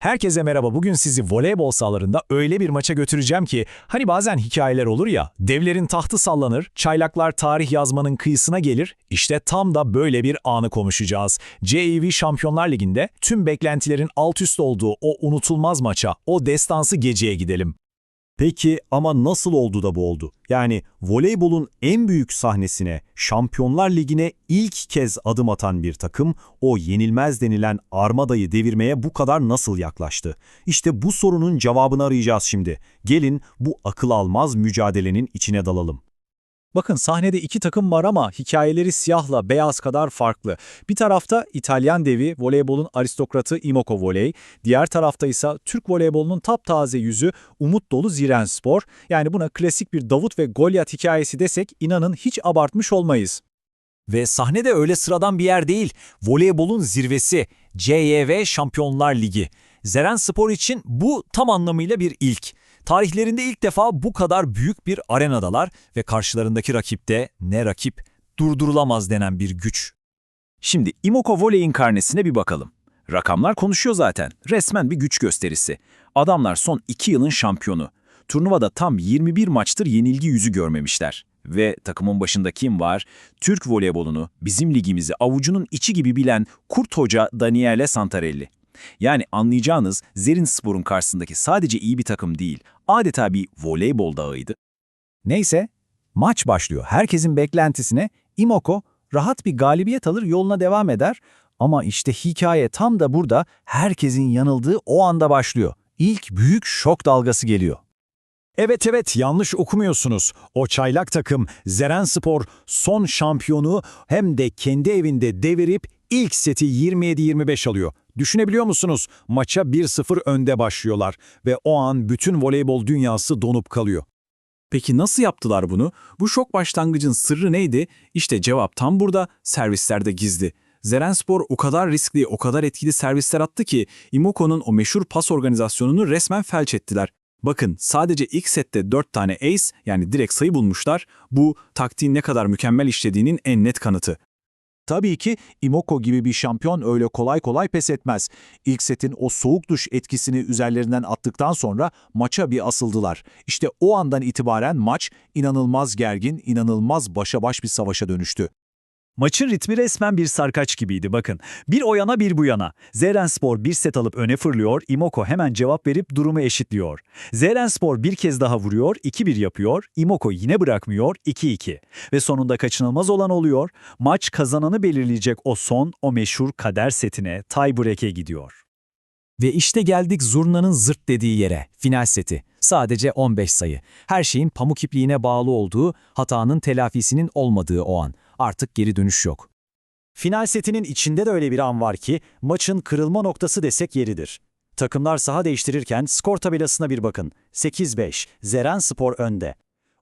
Herkese merhaba. Bugün sizi voleybol sahalarında öyle bir maça götüreceğim ki hani bazen hikayeler olur ya, devlerin tahtı sallanır, çaylaklar tarih yazmanın kıyısına gelir. İşte tam da böyle bir anı konuşacağız. CEV Şampiyonlar Ligi'nde tüm beklentilerin alt üst olduğu o unutulmaz maça, o destansı geceye gidelim. Peki ama nasıl oldu da bu oldu? Yani voleybolun en büyük sahnesine, Şampiyonlar Ligi'ne ilk kez adım atan bir takım o yenilmez denilen armadayı devirmeye bu kadar nasıl yaklaştı? İşte bu sorunun cevabını arayacağız şimdi. Gelin bu akıl almaz mücadelenin içine dalalım. Bakın sahnede iki takım var ama hikayeleri siyahla beyaz kadar farklı. Bir tarafta İtalyan devi voleybolun aristokratı Imoco Voley, diğer tarafta ise Türk voleybolunun taptaze yüzü umut dolu Zirenspor. Yani buna klasik bir Davut ve Goliat hikayesi desek inanın hiç abartmış olmayız. Ve sahnede öyle sıradan bir yer değil. Voleybolun zirvesi, CYV Şampiyonlar Ligi. Zerenspor için bu tam anlamıyla bir ilk. Tarihlerinde ilk defa bu kadar büyük bir arenadalar ve karşılarındaki rakip de ne rakip, durdurulamaz denen bir güç. Şimdi Imoco Voley'in karnesine bir bakalım. Rakamlar konuşuyor zaten. Resmen bir güç gösterisi. Adamlar son 2 yılın şampiyonu. Turnuvada tam 21 maçtır yenilgi yüzü görmemişler. Ve takımın başında kim var? Türk voleybolunu, bizim ligimizi avucunun içi gibi bilen Kurt Hoca Daniele Santarelli. Yani anlayacağınız Zerinspor'un karşısındaki sadece iyi bir takım değil, adeta bir voleybol dağıydı. Neyse, maç başlıyor. Herkesin beklentisine Imoko rahat bir galibiyet alır yoluna devam eder. Ama işte hikaye tam da burada herkesin yanıldığı o anda başlıyor. İlk büyük şok dalgası geliyor. Evet evet yanlış okumuyorsunuz. O çaylak takım Zerenspor son şampiyonu hem de kendi evinde devirip ilk seti 27-25 alıyor. Düşünebiliyor musunuz? Maça 1-0 önde başlıyorlar ve o an bütün voleybol dünyası donup kalıyor. Peki nasıl yaptılar bunu? Bu şok başlangıcın sırrı neydi? İşte cevap tam burada, servislerde gizli. Zerenspor o kadar riskli, o kadar etkili servisler attı ki Imoco'nun o meşhur pas organizasyonunu resmen felç ettiler. Bakın sadece ilk sette 4 tane ace yani direkt sayı bulmuşlar. Bu taktiğin ne kadar mükemmel işlediğinin en net kanıtı. Tabii ki Imoko gibi bir şampiyon öyle kolay kolay pes etmez. İlk setin o soğuk duş etkisini üzerlerinden attıktan sonra maça bir asıldılar. İşte o andan itibaren maç inanılmaz gergin, inanılmaz başa baş bir savaşa dönüştü. Maçın ritmi resmen bir sarkaç gibiydi bakın. Bir o yana bir bu yana. Zerenspor bir set alıp öne fırlıyor, Imoko hemen cevap verip durumu eşitliyor. Zerenspor bir kez daha vuruyor, 2-1 yapıyor, Imoko yine bırakmıyor, 2-2. Ve sonunda kaçınılmaz olan oluyor, maç kazananı belirleyecek o son, o meşhur kader setine, tiebreak'e gidiyor. Ve işte geldik zurnanın zırt dediği yere, final seti. Sadece 15 sayı. Her şeyin pamuk ipliğine bağlı olduğu, hatanın telafisinin olmadığı o an. Artık geri dönüş yok. Final setinin içinde de öyle bir an var ki maçın kırılma noktası desek yeridir. Takımlar saha değiştirirken skor tabelasına bir bakın. 8-5, Zeren Spor önde.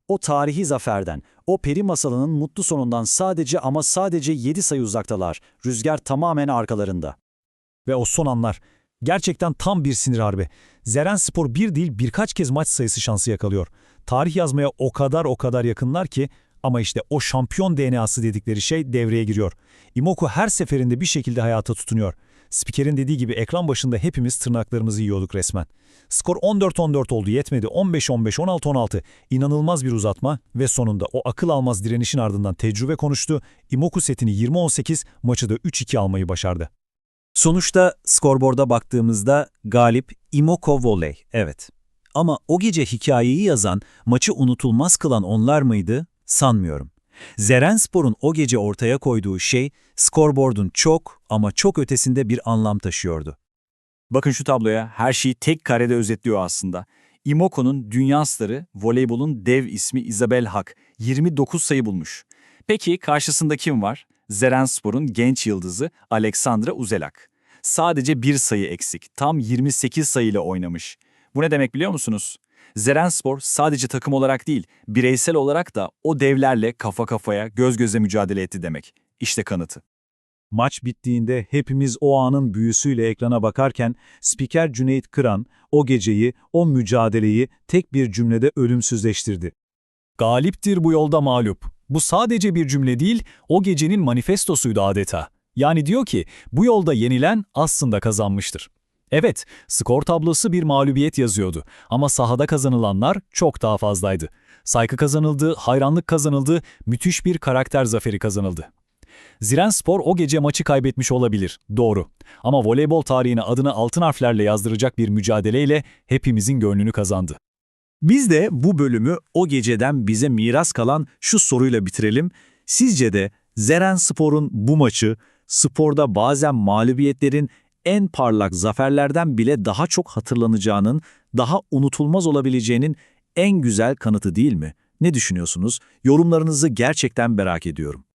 O tarihi zaferden, o peri masalının mutlu sonundan sadece ama sadece 7 sayı uzaktalar. Rüzgar tamamen arkalarında. Ve o son anlar. Gerçekten tam bir sinir harbi. Zeren Spor bir değil birkaç kez maç sayısı şansı yakalıyor. Tarih yazmaya o kadar o kadar yakınlar ki ama işte o şampiyon DNA'sı dedikleri şey devreye giriyor. Imoku her seferinde bir şekilde hayata tutunuyor. Spikerin dediği gibi ekran başında hepimiz tırnaklarımızı yiyorduk resmen. Skor 14-14 oldu yetmedi 15-15, 16-16. İnanılmaz bir uzatma ve sonunda o akıl almaz direnişin ardından tecrübe konuştu. Imoku setini 20-18 maçı da 3-2 almayı başardı. Sonuçta skorboarda baktığımızda galip Imoko Voley, evet. Ama o gece hikayeyi yazan, maçı unutulmaz kılan onlar mıydı? Sanmıyorum. Zerenspor'un o gece ortaya koyduğu şey, skorboardun çok ama çok ötesinde bir anlam taşıyordu. Bakın şu tabloya, her şeyi tek karede özetliyor aslında. Imoco'nun dünya starı, voleybolun dev ismi Isabel Hak, 29 sayı bulmuş. Peki karşısında kim var? Zerenspor'un genç yıldızı Alexandra Uzelak. Sadece bir sayı eksik, tam 28 sayıyla oynamış. Bu ne demek biliyor musunuz? Zerenspor sadece takım olarak değil, bireysel olarak da o devlerle kafa kafaya, göz göze mücadele etti demek. İşte kanıtı. Maç bittiğinde hepimiz o anın büyüsüyle ekrana bakarken spiker Cüneyt Kıran o geceyi, o mücadeleyi tek bir cümlede ölümsüzleştirdi. Galiptir bu yolda mağlup. Bu sadece bir cümle değil, o gecenin manifestosuydu adeta. Yani diyor ki, bu yolda yenilen aslında kazanmıştır. Evet, skor tablosu bir mağlubiyet yazıyordu ama sahada kazanılanlar çok daha fazlaydı. Saygı kazanıldı, hayranlık kazanıldı, müthiş bir karakter zaferi kazanıldı. Zirenspor o gece maçı kaybetmiş olabilir, doğru. Ama voleybol tarihine adını altın harflerle yazdıracak bir mücadeleyle hepimizin gönlünü kazandı. Biz de bu bölümü o geceden bize miras kalan şu soruyla bitirelim. Sizce de Zerenspor'un bu maçı sporda bazen mağlubiyetlerin en parlak zaferlerden bile daha çok hatırlanacağının, daha unutulmaz olabileceğinin en güzel kanıtı değil mi? Ne düşünüyorsunuz? Yorumlarınızı gerçekten merak ediyorum.